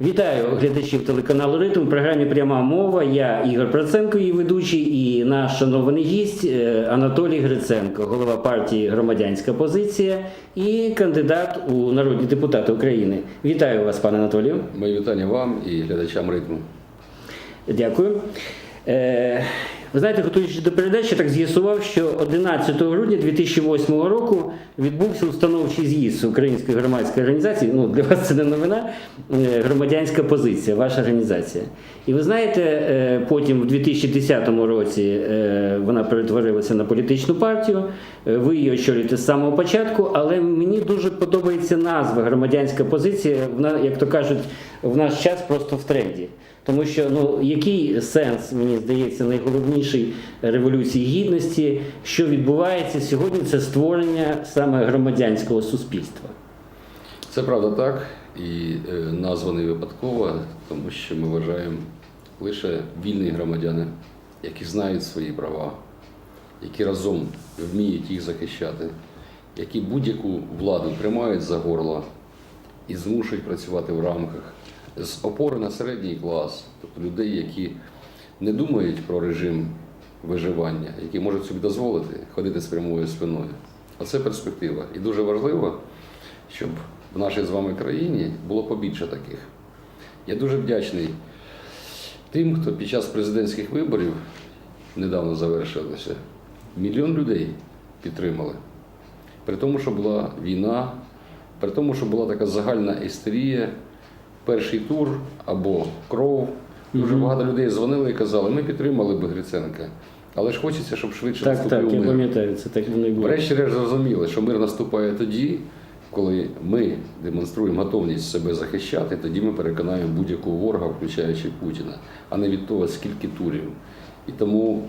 Вітаю глядачів телеканалу Ритм. В програмі Пряма мова. Я Ігор Проценко, її ведучий, і наш шанований гість е, Анатолій Гриценко, голова партії Громадянська позиція і кандидат у народні депутати України. Вітаю вас, пане Анатолію. Мої вітання вам і глядачам ритму. Дякую. Ви знаєте, готуючись до передачі, так з'ясував, що 11 грудня 2008 року відбувся установчий з'їзд Української громадської організації. Ну, для вас це не новина. е, Громадянська позиція, ваша організація. І ви знаєте, е, потім в 2010 році е, вона перетворилася на політичну партію. Ви її очолюєте з самого початку, але мені дуже подобається назва громадянська позиція. Вона, як то кажуть, в наш час просто в тренді. Тому що ну який сенс, мені здається, найголовніший революції гідності, що відбувається сьогодні, це створення саме громадянського суспільства. Це правда так, і е, назва не випадкова, тому що ми вважаємо лише вільні громадяни, які знають свої права, які разом вміють їх захищати, які будь-яку владу тримають за горло і змушують працювати в рамках з опори на середній клас, тобто людей, які не думають про режим виживання, які можуть собі дозволити ходити з прямою спиною. Оце перспектива. І дуже важливо, щоб в нашій з вами країні було побільше таких. Я дуже вдячний тим, хто під час президентських виборів недавно завершилося, мільйон людей підтримали. При тому, що була війна, при тому, що була така загальна істерія, перший тур або кров. Дуже багато людей дзвонили і казали, ми підтримали би Гриценка. Але ж хочеться, щоб швидше Так, так, наступив я пам'ятаю, це так воно і було. Врешті-решт зрозуміли, що мир наступає тоді, коли ми демонструємо готовність себе захищати, тоді ми переконаємо будь-якого ворога, включаючи Путіна, а не від того, скільки турів. І тому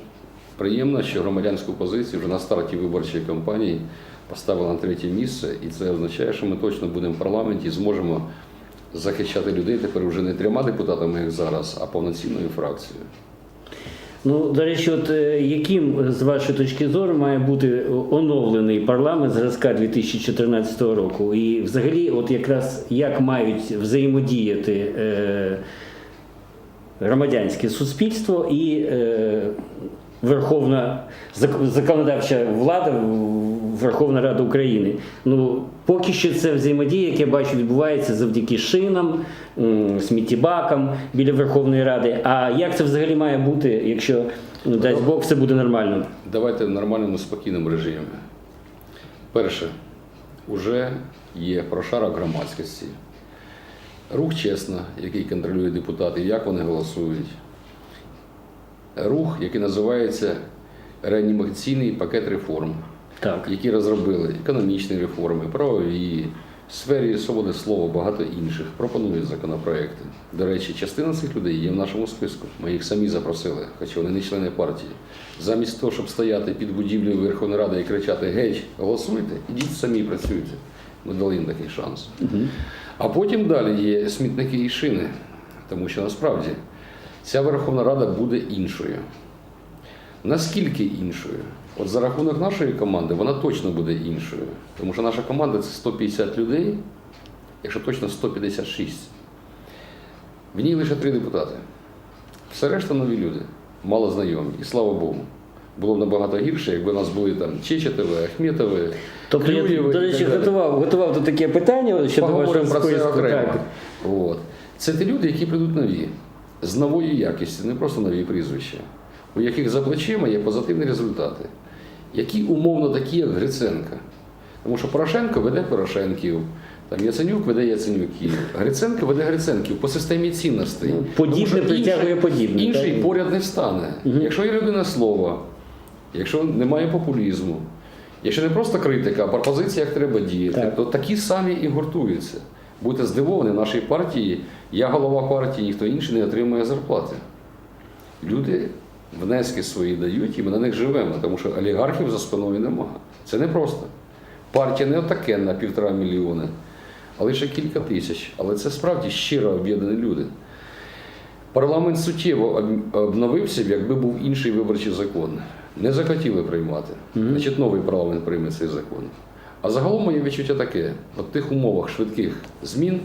приємно, що громадянську позицію вже на старті виборчої кампанії поставили на третє місце, і це означає, що ми точно будемо в парламенті і зможемо захищати людей тепер вже не трьома депутатами, як зараз, а повноцінною фракцією. Ну, до речі, от е, яким з вашої точки зору має бути оновлений парламент зразка 2014 року? І взагалі, от якраз як мають взаємодіяти е, громадянське суспільство і е, Верховна законодавча влада, Верховна Рада України. Ну, поки що це взаємодія, як я бачу, відбувається завдяки шинам, м, сміттєбакам біля Верховної Ради. А як це взагалі має бути, якщо ну, дасть Бог, все буде нормально? Давайте в нормальному спокійному режимі. Перше, уже є прошарок громадськості. Рух чесно, який контролює депутати, як вони голосують. Рух, який називається реанімаційний пакет реформ, Так. які розробили економічні реформи, правові, в сфері свободи слова, багато інших, пропонують законопроекти. До речі, частина цих людей є в нашому списку. Ми їх самі запросили, хоча вони не члени партії. Замість того, щоб стояти під будівлею Верховної Ради і кричати Геть, голосуйте, ідіть самі працюйте. Ми дали їм такий шанс. А потім далі є смітники і шини, тому що насправді ця Верховна Рада буде іншою. Наскільки іншою? От за рахунок нашої команди вона точно буде іншою. Тому що наша команда це 150 людей, якщо точно 156. В ній лише три депутати. Все решта нові люди, мало знайомі. І слава Богу. Було б набагато гірше, якби у нас були там Чечетове, Ахметове, Тобто я, до речі, готував, готував тут таке питання вашого Поговоримо про це окремо. От. Це ті люди, які прийдуть нові, з новою якістю, не просто нові прізвища, у яких за плечима є позитивні результати, які умовно такі, як Гриценка. Тому що Порошенко веде Порошенків, там Яценюк веде Яценюків, Гриценко веде Гриценків по системі цінностей. Ну, подібне притягує подібне, Інший так? поряд не стане. Якщо є людина слова, якщо немає популізму, якщо не просто критика, а пропозиція, як треба діяти, Так. то такі самі і гуртуються. Будьте здивовані, в нашій партії, я голова партії, ніхто інший не отримує зарплати. Люди внески свої дають, і ми на них живемо, тому що олігархів за спиною немає. Це не просто. Партія не отаке на півтора мільйони, а лише кілька тисяч. Але це справді щиро об'єднані люди. Парламент суттєво обновився, якби був інший виборчий закон. Не захотіли приймати. Значить, новий парламент прийме цей закон. А загалом моє відчуття таке: от в тих умовах швидких змін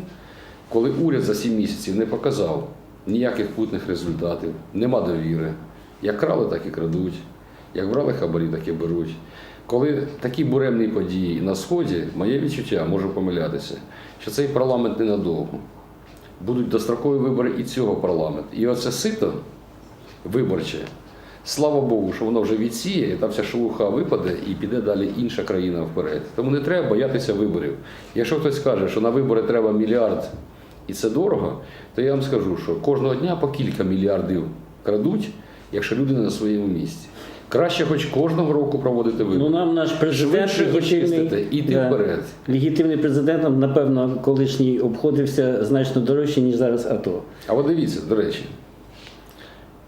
коли уряд за 7 місяців не показав ніяких путних результатів, нема довіри. Як крали, так і крадуть, як брали хабарі, так і беруть. Коли такі буремні події на Сході, моє відчуття, можу помилятися, що цей парламент ненадовго. Будуть дострокові вибори і цього парламенту. І оце сито виборче. Слава Богу, що воно вже відсіє, і та вся шелуха випаде і піде далі інша країна вперед. Тому не треба боятися виборів. Якщо хтось каже, що на вибори треба мільярд і це дорого, то я вам скажу, що кожного дня по кілька мільярдів крадуть, якщо люди не на своєму місці. Краще хоч кожного року проводити вибори. Ну нам наш президент легітимний, іти вперед. легітимний президент, напевно, колишній обходився значно дорожче, ніж зараз АТО. А от дивіться, до речі,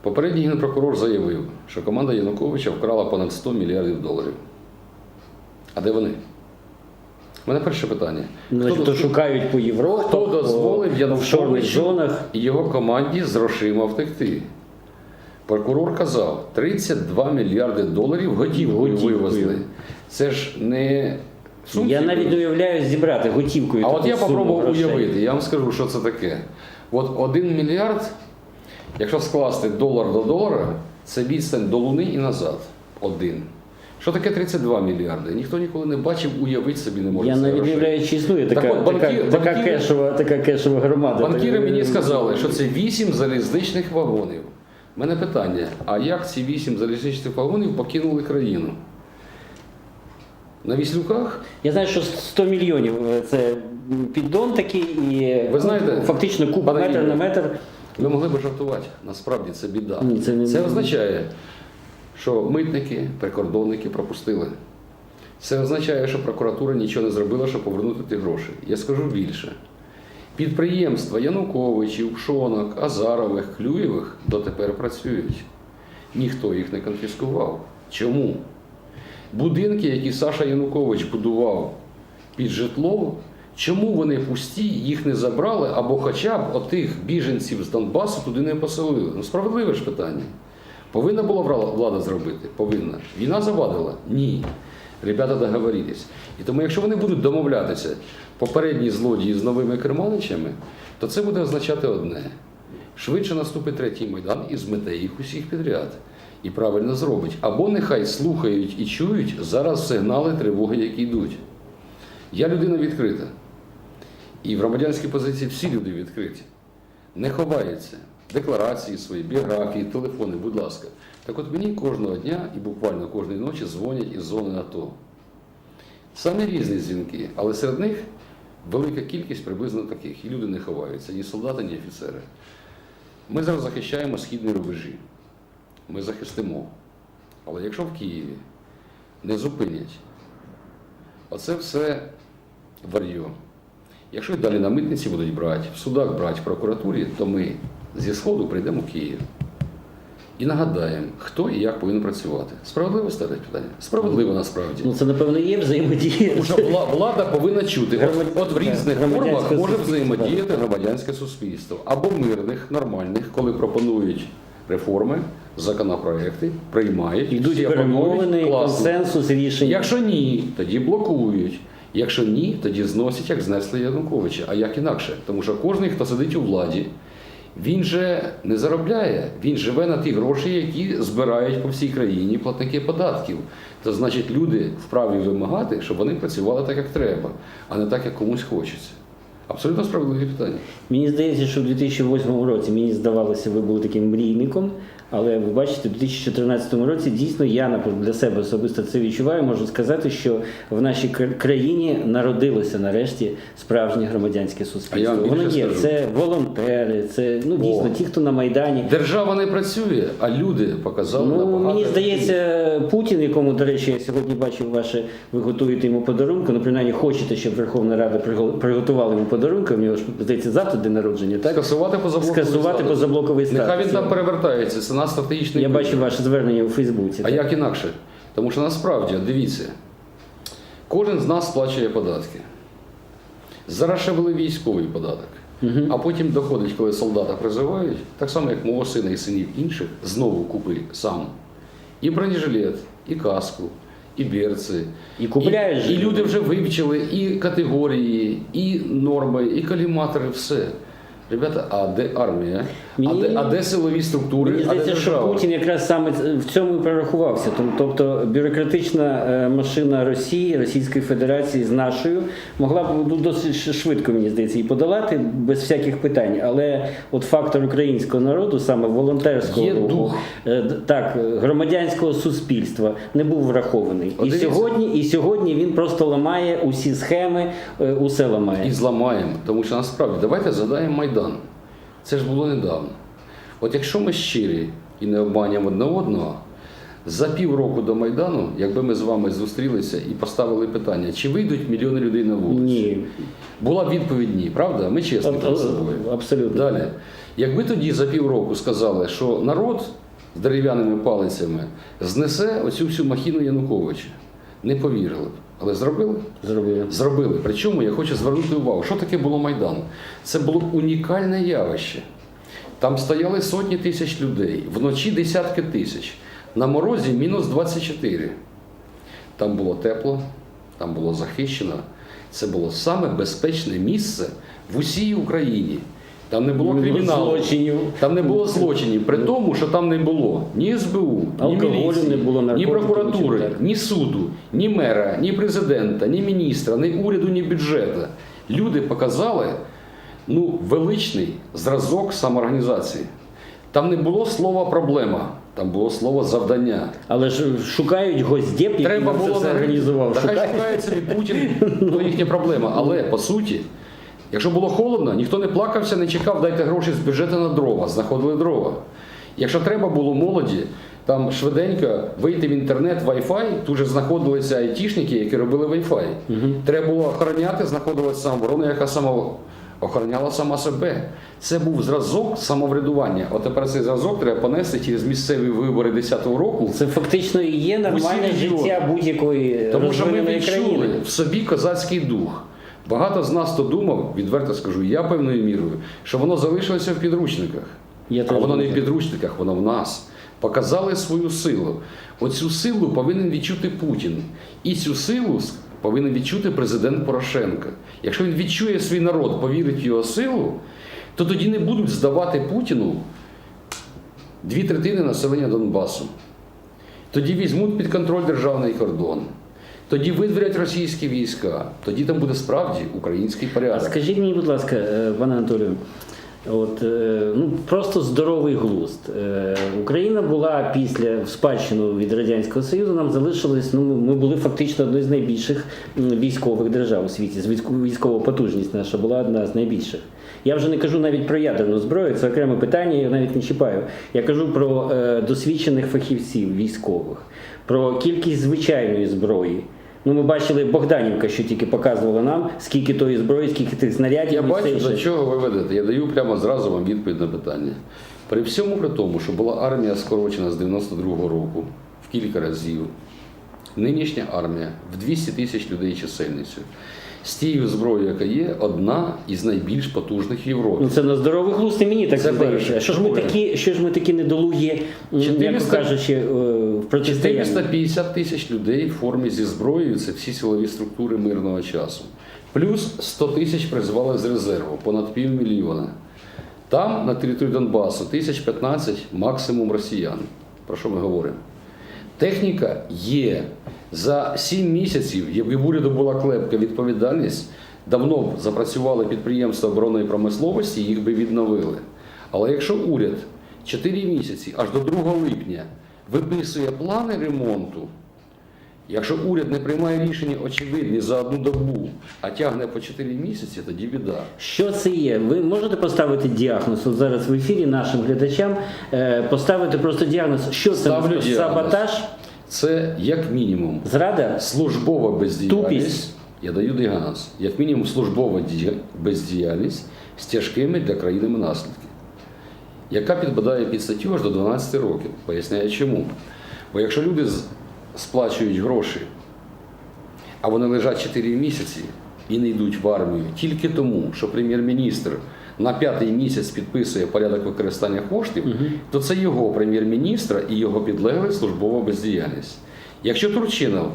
попередній генпрокурор заявив, що команда Януковича вкрала понад 100 мільярдів доларів. А де вони? У мене перше питання. Значить, Хто то доз- шукають по Європі, Хто дозволив по Януковичу зонах. і його команді з грошима втекти? Прокурор казав, 32 мільярди доларів готівкою Готівкою. вивезли. Це ж не сумки Я навіть уявляю зібрати готівкою. А таку от я суму попробував грошей. уявити, я вам скажу, що це таке. От один мільярд, якщо скласти долар до долара, це відстань до Луни і назад. Один. Що таке 32 мільярди? Ніхто ніколи не бачив, уявити собі не може. Я це навіть не грошей. уявляю, чи існує Так така, от, банки- така, така, банкіри- кешова, така кешова громада. Банкіри Так, мені е, сказали, що це 8 залізничних вагонів. У мене питання: а як ці 8 залізничних вагонів покинули країну? На Віслюках? Я знаю, що 100 мільйонів е, це піддон такий і Ви знаєте, ну, фактично куб пане метр на метр. Ми могли би жартувати. Насправді це біда. Ні, це не- це означає, що митники, прикордонники пропустили. Це означає, що прокуратура нічого не зробила, щоб повернути ті гроші. Я скажу більше. Підприємства Януковичів, Пшонок, Азарових, Клюєвих дотепер працюють. Ніхто їх не конфіскував. Чому? Будинки, які Саша Янукович будував під житло, чому вони пусті, їх не забрали, або хоча б отих біженців з Донбасу туди не поселили? Ну, справедливе ж питання. Повинна була влада зробити? Повинна. Війна завадила? Ні. Ребята договорились. І тому, якщо вони будуть домовлятися, попередні злодії з новими керманичами, то це буде означати одне. Швидше наступить третій майдан і змете їх усіх підряд. І правильно зробить. Або нехай слухають і чують зараз сигнали тривоги, які йдуть. Я людина відкрита. І в громадянській позиції всі люди відкриті. Не ховаються. Декларації свої, біографії, телефони, будь ласка. Так от мені кожного дня і буквально кожної ночі дзвонять із зони АТО. Саме різні дзвінки, але серед них велика кількість приблизно таких. І люди не ховаються, ні солдати, ні офіцери. Ми зараз захищаємо східні рубежі. Ми захистимо. Але якщо в Києві не зупинять, оце все вар'йо. Якщо далі на митниці будуть брати, в судах брати, в прокуратурі, то ми зі Сходу прийдемо в Київ і нагадаємо, хто і як повинен працювати. Справедливо ставить питання? Справедливо насправді. Ну це напевно є взаємодія. Вла- влада повинна чути. От, Громад- от в різних формах може взаємодіяти громадянське суспільство. Або мирних, нормальних, коли пропонують реформи, законопроекти, приймають. Йдуть перемовини, консенсус, рішення. Якщо ні, тоді блокують. Якщо ні, тоді зносять, як знесли Януковича. А як інакше? Тому що кожен, хто сидить у владі, він же не заробляє, він живе на ті гроші, які збирають по всій країні платники податків. Це значить, люди вправі вимагати, щоб вони працювали так, як треба, а не так, як комусь хочеться. Абсолютно справедливі питання. Мені здається, що в 2008 році мені здавалося, ви були таким мрійником, але ви бачите, в 2014 році дійсно я для себе особисто це відчуваю. Можу сказати, що в нашій кра- країні народилося нарешті справжнє громадянське суспільство. Воно є. скажу. Це волонтери, це ну дійсно О. ті, хто на майдані. Держава не працює, а люди показали Ну, набагато. мені здається, Путін, якому, до речі, я сьогодні бачив ваше, ви готуєте йому подарунку, ну принаймні хочете, щоб Верховна Рада приго- приготувала йому подарунки. В нього ж здається завтра день народження, так? скасувати позаблоковий Скасувати статус. Нехай він там перевертається, це наш Я бачу ваше звернення у Фейсбуці. А як інакше? Тому що насправді, дивіться, кожен з нас сплачує податки. Зараз ще були військовий податок. А потім доходить, коли солдата призивають, так само, як мого сина і синів інших, знову купи сам. І бронежилет, і каску, і берці. І купляють І, і люди вже вивчили і категорії, і норми, і каліматори, все. Ребята, а де армія? А, де, а де силові структури? Мені а де що? Путін якраз саме в цьому і прорахувався. Тоб- Тобто бюрократична е, машина Росії, Російської Федерації з нашою могла б досить швидко, мені здається, і подолати без всяких питань. Але от фактор українського народу, саме волонтерського Є руху, дух. е, так, громадянського суспільства не був врахований. От І сьогодні, і сьогодні він просто ламає усі схеми, е, усе ламає. І зламаємо. Тому що насправді давайте згадаємо Майдан. Це ж було недавно. От якщо ми щирі і не обманюємо одне одного, за півроку до Майдану, якби ми з вами зустрілися і поставили питання, чи вийдуть мільйони людей на вулицю? Ні, Була відповідь ні, правда? Ми чесні Аб- перед собою. абсолютно. Далі. Якби тоді за півроку сказали, що народ з дерев'яними палицями знесе оцю всю махіну Януковича, не повірили б. Але зробили? Зробили. Зробили. Причому я хочу звернути увагу, що таке було Майдан? Це було унікальне явище. Там стояли сотні тисяч людей, вночі десятки тисяч, на морозі мінус 24. Там було тепло, там було захищено. Це було саме безпечне місце в усій Україні. Там не було криміналу, злочинів. там не було злочинів, при тому, що там не було ні СБУ, ні міліції, не було, ні прокуратури, ні суду, ні мера, ні президента, ні міністра, ні уряду, ні бюджету. Люди показали ну, величний зразок самоорганізації. Там не було слова проблема, там було слово завдання. Але ж шукають госдеп, який це все організував. Та хай Шукають. шукає собі Путін, то їхня проблема. Але по суті, якщо було холодно, ніхто не плакався, не чекав, дайте гроші з бюджету на дрова, знаходили дрова. Якщо треба було молоді, там швиденько вийти в інтернет, Wi-Fi, тут же знаходилися айтішники, які робили Wi-Fi. Треба було охороняти, знаходилася самооборона, яка сама охороняла сама себе. Це був зразок самоврядування. От тепер цей зразок треба понести через місцеві вибори 10-го року. Це фактично і є нормальне життя будь-якої Тому що ми відчули країни. в собі козацький дух. Багато з нас то думав, відверто скажу, я певною мірою, що воно залишилося в підручниках. Я а воно не в підручниках, воно в нас. Показали свою силу. Оцю силу повинен відчути Путін. І цю силу повинен відчути президент Порошенко. Якщо він відчує свій народ, повірить в його силу, то тоді не будуть здавати Путіну дві третини населення Донбасу. Тоді візьмуть під контроль державний кордон. Тоді видворять російські війська. Тоді там буде справді український А скажіть мені, будь ласка, е, пане Анатолію, от е, ну просто здоровий глузд. Е, Україна була після в спадщину від радянського союзу. Нам залишилось. Ну ми були фактично одною з найбільших військових держав у світі. З військо- Військова потужність наша була одна з найбільших. Я вже не кажу навіть про ядерну зброю, це окреме питання, я навіть не чіпаю. Я кажу про досвідчених фахівців військових, про кількість звичайної зброї. Ну, ми бачили Богданівка, що тільки показувала нам, скільки тої зброї, скільки тих снарядів. Я бачу, за до чого ви ведете. Я даю прямо зразу вам відповідь на питання. При всьому при тому, що була армія скорочена з 92-го року в кілька разів, нинішня армія в 200 тисяч людей чисельницю. З тією зброєю, яка є, одна із найбільш потужних в Європі. Ну це на здоровий глузд і мені так здається. Що ж ми такі, що ж ми такі недолугі, м, м'яко 400 кажучи, е, в протистоянні? 450 тисяч людей в формі зі зброєю це всі силові структури мирного часу. Плюс 100 тисяч призвали з резерву, понад півмільйона. Там, на території Донбасу, тисяч 15 максимум росіян. Про що ми говоримо? Техніка є. За 7 місяців, якби в уряду була клепка відповідальність, давно б запрацювали підприємства оборонної промисловості, їх би відновили. Але якщо уряд 4 місяці, аж до 2 липня, виписує плани ремонту, якщо уряд не приймає рішення очевидні за одну добу, а тягне по 4 місяці, тоді біда. Що це є? Ви можете поставити діагноз от зараз в ефірі нашим глядачам, е, поставити просто діагноз, що це діагноз. саботаж, Це як мінімум зрада? службова бездіяльність. Тупість. Я даю діагноз. Як мінімум службова бездіяльність з тяжкими для країни наслідками, яка підпадає під статтю аж до 12 років. Поясняю чому. Бо якщо люди сплачують гроші, а вони лежать 4 місяці і не йдуть в армію. Тільки тому, що прем'єр-міністр на п'ятий місяць підписує порядок використання коштів, то це його прем'єр-міністра і його підлеглих службова бездіяльність. Якщо Турчинов,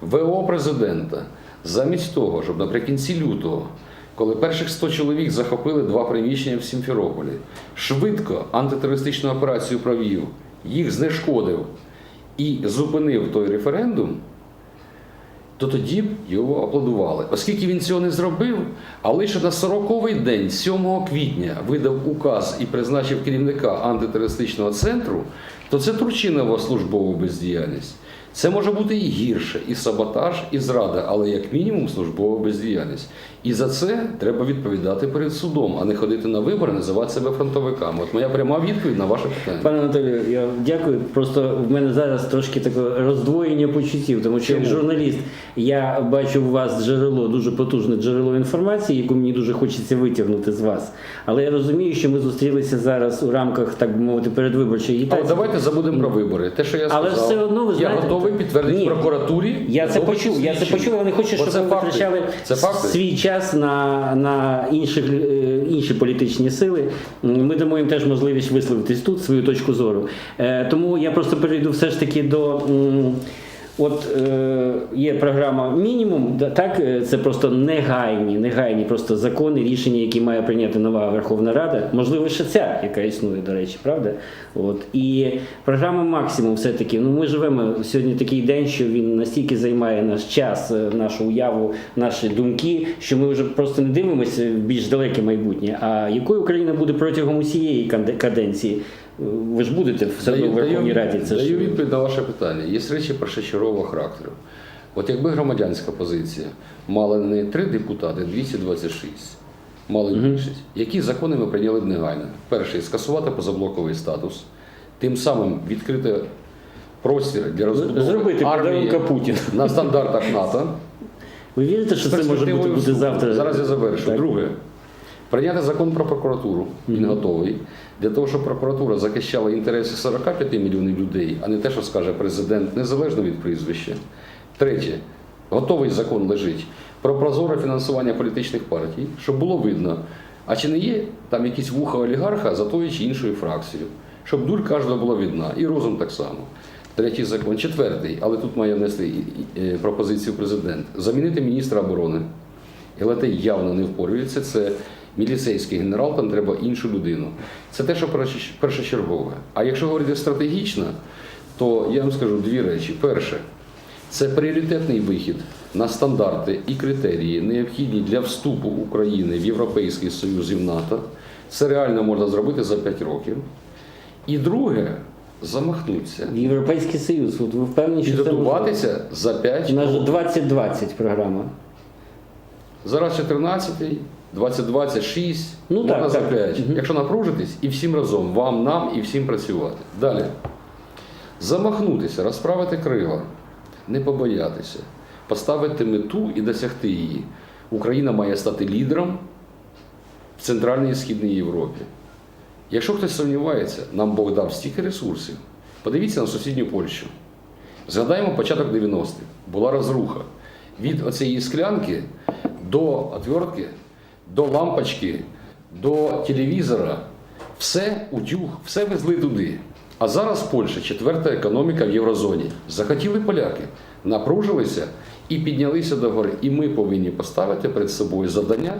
ВО президента, замість того, щоб наприкінці лютого, коли перших 100 чоловік захопили два приміщення в Сімферополі, швидко антитерористичну операцію провів, їх знешкодив і зупинив той референдум, то тоді б його аплодували. Оскільки він цього не зробив, а лише на 40-й день, 7 квітня, видав указ і призначив керівника антитерористичного центру, то це Турчинова службова бездіяльність. Це може бути і гірше, і саботаж, і зрада, але як мінімум службова бездіяльність. І за це треба відповідати перед судом, а не ходити на вибори, називати себе фронтовиками. От моя пряма відповідь на ваше питання. Пане Анатолію, я дякую. Просто в мене зараз трошки таке роздвоєння почуттів, тому що як журналіст я бачу у вас джерело, дуже потужне джерело інформації, яку мені дуже хочеться витягнути з вас. Але я розумію, що ми зустрілися зараз у рамках, так би мовити, передвиборчої Але агітації. давайте забудемо про вибори. Те, що я Але все одно, ви я знаєте, готовий підтвердити Ні. в прокуратурі. Я це готовий почув, я це почув, але не хочу, щоб це ви факти. витрачали Це факти. свій час на, на інших, е, інші політичні сили. М, Ми дамо їм теж можливість висловитись тут, свою точку зору. Е, Тому я просто перейду все ж таки до. м, От е, є програма мінімум, так е, це просто негайні, негайні просто закони, рішення, які має прийняти нова Верховна Рада. Можливо, ще ця, яка існує, до речі, правда? От і програма максимум, все таки. Ну ми живемо сьогодні такий день, що він настільки займає наш час, е, нашу уяву, наші думки, що ми вже просто не дивимося в більш далеке майбутнє. А якою Україна буде протягом усієї каденції? Ви ж будете все одно в Верховній Раді. Це даю ж відповідь на ваше питання. Є речі першочергового характеру. От якби громадянська позиція мала не три депутати, 226, мали більшість, які закони ми прийняли б негайно? Перший скасувати позаблоковий статус, тим самим відкрити простір для розбудови Зробити армії подарунка на стандартах НАТО. Ви вірите, що це може бути, буде завтра? Зараз я завершу. Так. Друге, прийняти закон про прокуратуру. Він готовий. Для того, щоб прокуратура захищала інтереси 45 мільйонів людей, а не те, що скаже президент, незалежно від прізвища. Третє, готовий закон лежить про прозоре фінансування політичних партій, щоб було видно, а чи не є там якісь вуха олігарха за тою чи іншою фракцією, щоб дуль кожного була видна, і розум так само. Третій закон. Четвертий, але тут має внести і- е, пропозицію президент. Замінити міністра оборони. Але те явно не впорюється. Це міліцейський генерал, там треба іншу людину. Це те, що першочергове. А якщо говорити стратегічно, то я вам скажу дві речі. Перше, це пріоритетний вихід на стандарти і критерії, необхідні для вступу України в Європейський Союз і в НАТО. Це реально можна зробити за 5 років. І друге, замахнутися. Європейський Союз. От ви впевнені, що це? Підготуватися за 5 У нас же років. 2020 програма. Зараз 14, 20, 26, Ну, можна так, за так. 5. Мгм. Якщо напружитись, і всім разом, вам, нам і всім працювати. Далі. Замахнутися, розправити крила, не побоятися, поставити мету і досягти її. Україна має стати лідером в Центральній і Східній Європі. Якщо хтось сумнівається, нам Бог дав стільки ресурсів. Подивіться на сусідню Польщу. Згадаємо початок 90-х. Була розруха. Від оцієї склянки до отвертки, до лампочки, до телевізора. Все утюг, все везли туди. А зараз Польща четверта економіка в Єврозоні. Захотіли поляки, напружилися і піднялися до гори. І ми повинні поставити перед собою завдання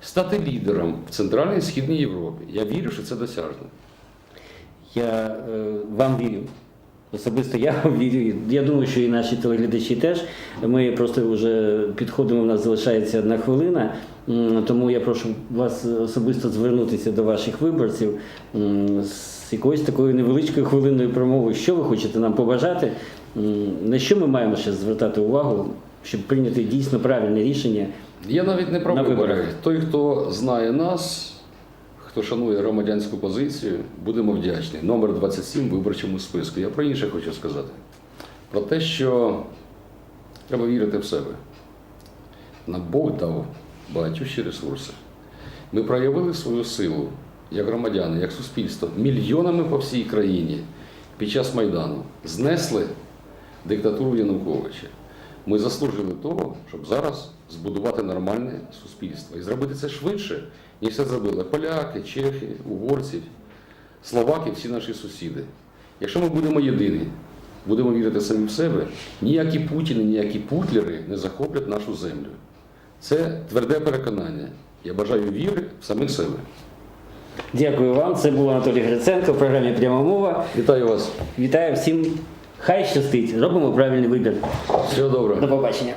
стати лідером в Центральній і Східній Європі. Я вірю, що це досяжно. Я е, вам вірю. Особисто я вірю. Я думаю, що і наші телеглядачі теж. Ми просто вже підходимо, у нас залишається одна хвилина. Тому я прошу вас особисто звернутися до ваших виборців з якоюсь такою невеличкою хвилинною промовою. Що ви хочете нам побажати? На що ми маємо ще звертати увагу, щоб прийняти дійсно правильне рішення? Я навіть не про На вибори. Той, хто знає нас, хто шанує громадянську позицію, будемо вдячні. Номер 27 в виборчому списку. Я про інше хочу сказати. Про те, що треба вірити в себе. Нам Бог дав багатющі ресурси. Ми проявили свою силу як громадяни, як суспільство, мільйонами по всій країні під час Майдану знесли диктатуру Януковича. Ми заслужили того, щоб зараз збудувати нормальне суспільство і зробити це швидше, ніж це зробили поляки, чехи, угорці, словаки, всі наші сусіди. Якщо ми будемо єдині, будемо вірити самі в себе, ніякі Путіни, ніякі путлери не захоплять нашу землю. Це тверде переконання. Я бажаю віри в самих себе. Дякую вам. Це був Анатолій Гриценко в програмі Пряма мова. Вітаю вас. Вітаю всім. Хай щастить. Робимо правильний вибір. Всього доброго. До побачення.